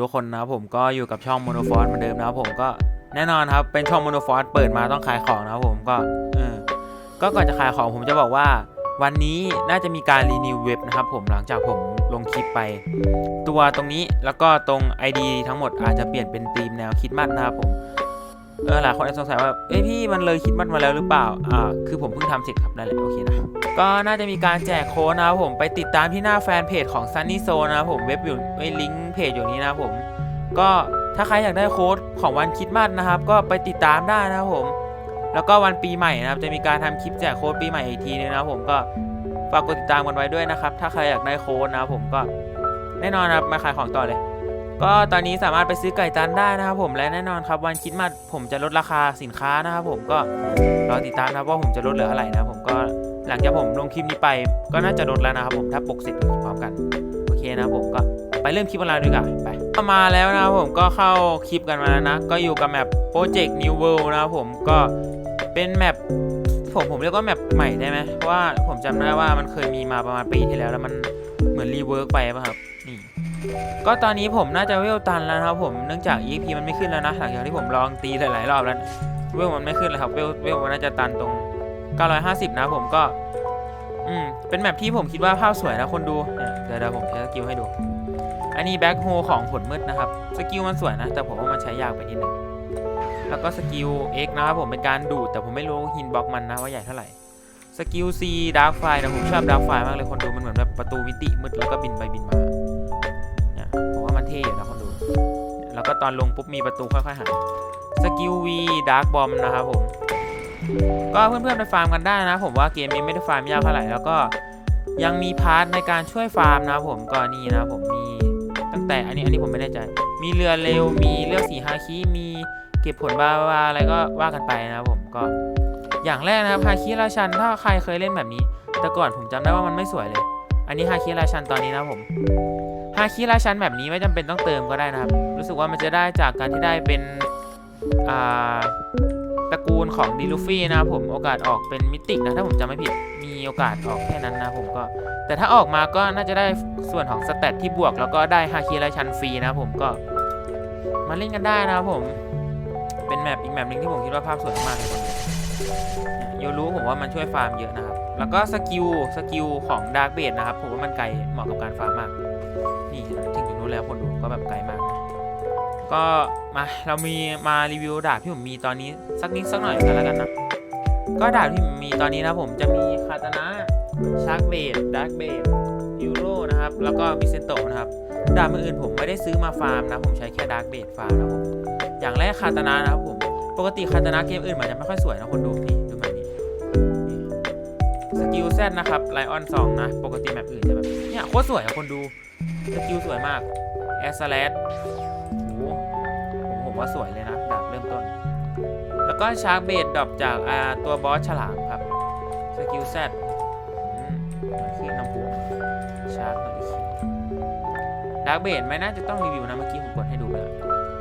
ทุกคนนะครับผมก็อยู่กับช่องโมโนฟอสเหมือนเดิมนะครับผมก็แน่นอนครับเป็นช่องโมโนฟอสเปิดมาต้องขายของนะครับผมก็เออก็ก่อนจะขายของผมจะบอกว่า วันนี้น่าจะมีการรีนิวเว็บนะครับผมหลังจากผมลงคลิปไป ตัวตรงนี้แล้วก็ตรง ID ทั้งหมดอาจจะเปลี่ยนเป็นธีมแนวคิดมัดนะครับผม เออหลายคนอาจจะสงสัยว่าเอ้ยพี่มันเลยคิดมัดมาแล้วหรือเปล่า อ่า คือผมเพิ่งทำเสร็จครับนั่นแหละโอเคนะ ก็น่าจะมีการแจกโค้ดนะครับผมไปติดตามที่หน้าแฟนเพจของ Sunny Zone นะครับผมเว็บอยู่ไอ้ลิงก์เพจอยู่นี้นะครับผม ก็ถ้าใครอยากได้โค้ดของวันคิดมัดนะครับ ก็ไปติดตามได้นะครับผม แล้วก็วันปีใหม่นะครับ จะมีการทำคลิปแจกโค้ดปีใหม่อีกทีนึงนะครับผมก็ฝากกดติดตามกันไว้ด้วยนะครับ ถ้าใครอยากได้โค้ดนะครับผมก็แน่นอนครับมาขายของต่อเลย ก็ตอนนี้สามารถไปซื้อไก่ตันได้นะครับผมและแน่นอนครับวันคิดมัดผมจะลดราคาสินค้านะครับผมก็รอติดตามนะครับว่าผมจะลดเหลือเท่าไหร่นะครับผมก็หลังจากผมลงคลิปนี้ไป ก็น่าจะลดแล้วนะครับผมถ้าปกเสร็จพร้อมกันโอเคนะผมก็ไปเริ่มคลิปกันเลยดีกว่าไปมาแล้วนะครับผมก็เข้าคลิปกันมาแล้วนะ ก็อยู่กับแมปโปรเจกต์ New World นะครับผมก็เป็นแมปผมผมเรียกว่าแมปใหม่ได้ไหมเพราะว่าผมจำได้ว่ามันเคยมีมาประมาณปีที่แล้วแล้วมันเหมือนรีเวิร์กไปป่ะครับนี่ ก็ตอนนี้ผมน่าจะเวลตันแล้วนะครับผมเนื่องจาก EP มันไม่ขึ้นแล้วนะหลังจากที่ผมลองตีหลายๆรอบแล้วเวลมันไม่ขึ้นเลยครับเวลเวลมันน่าจะตันตรง 950 นะผมก็อืมเป็นแมปที่ผมคิดว่าภาพสวยนะคนดูเดี๋ยวเดี๋ยวผมใช้สกิลให้ดู อันนี้แบ็คโฮของผลมืดนะครับสกิลมันสวยนะ แต่ผมว่ามันใช้ยากไปนิดนึงแล้วก็สกิล X นะครับผมเป็นการดูด แต่ผมไม่รู้ฮินบล็อกมันนะว่าใหญ่เท่าไหร่สกิล C Dark f i นะผมชอบ Dark f i มากเลยคนดูมันเหมือนแบบประตูมิติมืดแล้วก็บินไปบินมา ตอนลงปุ๊บมีประตูค่อยๆหายสกิล V Dark Bomb นะครับผม ก็เพื่อนๆไปฟาร์มกันได้นะ ผมว่าเกมนี้ไม่ได้ฟาร์มยากเท่าไหร่แล้วก็ยังมีพาร์ทในการช่วยฟาร์มนะผมก็นี่นะผมมีตั้งแต่อันนี้อันนี้ผมไม่แน่ใจ มีเรือเร็วมีเลือกสีฮาคิมีเก็บผลบาวาอะไรก็ว่ากันไปนะครับผมก็อย่างแรกนะครับฮาคิราชันถ้าใครเคยเล่นแบบนี้ แต่ก่อนผมจำได้ว่ามันไม่สวยเลย อันนี้ฮาคิราชันตอนนี้นะผม ฮาคิราชันแบบนี้ไม่จำเป็นต้องเติมก็ได้นะครับ รู้สึกว่ามันจะได้จากการที่ได้เป็นตระกูลของดิลูฟี่นะครับผมโอกาสออกเป็นมิติกนะถ้าผมจำไม่ผิดมีโอกาสออกแค่นั้นนะผมก็ แต่ถ้าออกมาก็น่าจะได้ส่วนของสเตตที่บวก แล้วก็ได้ฮาคิไรชันฟรีนะผมก็มาเล่นกันได้นะครับผมเป็นแมปอีกแมปหนึ่งที่ผมคิดว่าภาพสวยมากเลยคนเดียวเนี่ยโยรู้ผมว่ามันช่วยฟาร์มเยอะนะครับ แล้วก็สกิลสกิลของดาร์กเบดนะครับผมว่ามันไกลเหมาะกับการฟาร์มมาก นี่ถึงจุดนู้นแล้วคนดูก็แบบไกลมาก ก็มาเรามีมารีวิวดาบที่ผมมีตอนนี้สักนิดสักหน่อยกันแล้วกันนะ ก็ดาบที่ผมมีตอนนี้นะผมจะมีคาตานะชาร์กเบดดาร์กเบดยูโรนะครับแล้วก็บิเซนโตนะครับดาบอื่นผมไม่ได้ซื้อมาฟาร์มนะผมใช้แค่ดาร์กเบดฟาร์มนะผมอย่างแรกคาตานะนะครับผมปกติคาตานะเกมอื่นมันจะไม่ค่อยสวยนะคนดูนี่ดูแบบนี้นี่ สกิลแซดนะครับไลออนสองนะ ปกติแมปอื่นจะแบบเนี่ยโคตรสวยอะคนดู สกิลสวยมากแอสแลดโอ้โหผมผมว่าสวยเลยนะดาบเริ่มต้น แล้วก็ชาร์กเบดดรอปจากอาตัวบอสฉลามครับ สกิลแซดคือน้ำปูชาร์กเฮอริคนดาร์กเบดไม่น่าจะต้องรีวิวนะเมื่อกี้ผมกดให้ดูไปแล้ว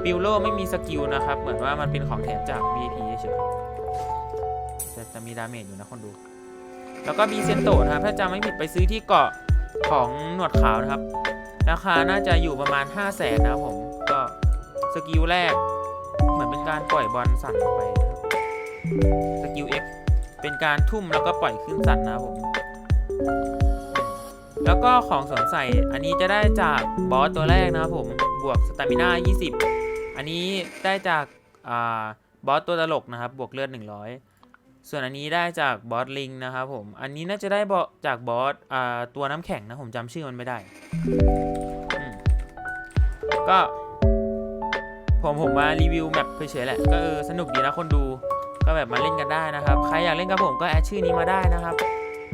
ปิวโลไม่มีสกิลนะครับ เหมือนว่ามันเป็นของแถมจาก VIP เฉยแต่จะมีดาเมจอยู่นะคนดู แล้วก็มีเซนโตะนะครับ ถ้าจำไม่ผิดไปซื้อที่เกาะของหนวดขาวนะครับ ราคาน่าจะอยู่ประมาณ 5 0 0แสนนะครับผม ก็สกิลแรก เหมือนเป็นการปล่อยบอลสั่นออกไปนะครับ สกิล F เป็นการทุ่มแล้วก็ปล่อยขึ้นสั่นนะครับผม แล้วก็ของสวมใส่ อันนี้จะได้จากบอสตัวแรกนะครับผม บวกสตามิน่า20 อันนี้ได้จากอบอสตัวตลกนะครับ บวกเลือด100 ส่วนอันนี้ได้จากบอสลิงนะครับผม อันนี้น่าจะได้บอจากบอสตัวน้ำแข็งนะผมจำชื่อมันไม่ได้ ก็ ผมผมมารีวิวแมปเฉยๆแหละ ก็เออสนุกดีนะคนดู ก็แบบมาเล่นกันได้นะครับ ใครอยากเล่นกับผมก็แอดชื่อนี้มาได้นะครับ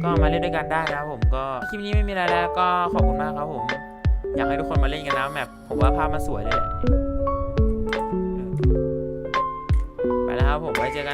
ก็มาเล่นด้วยกันได้นะครับผมก็คลิปนี้ไม่มีอะไรแล้วก็ขอบคุณมากครับผม อยากให้ทุกคนมาเล่นกันนะแมปผมว่าภาพมันสวยเลยแหละไปแล้วครับผมไว้เจอกัน